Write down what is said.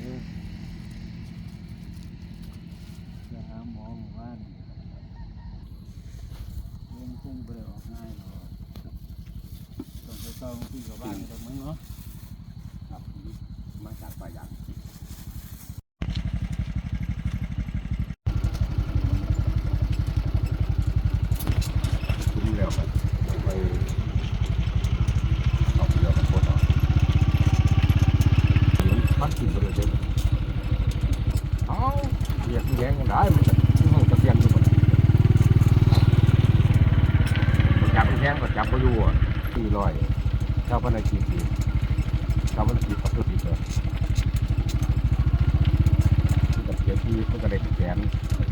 นี้จะหาหมอหมู่บ้านเลี้ยงกุ้งไปเลยออกง่ายหรอต้องไปต้องที่กับบ้านตรงนั้นเนาะ ครับมาจากป่ายัน คุ้มแล้วครับไปเอาเรือมาโคตรเอา มันกินไปเลยเด้อเอาเหยียบแยงกันได้มันจะมันจะเปลี่ยนอยู่หมดจับแยงก็จับไปอยู่อะสี่ร้อยเจ้าพนักงานกี่เจ้าพนักงานก็เพิ่มอีกเลยมันก็เสียที่มันก็ได้แสนนะกินได้หาเงิน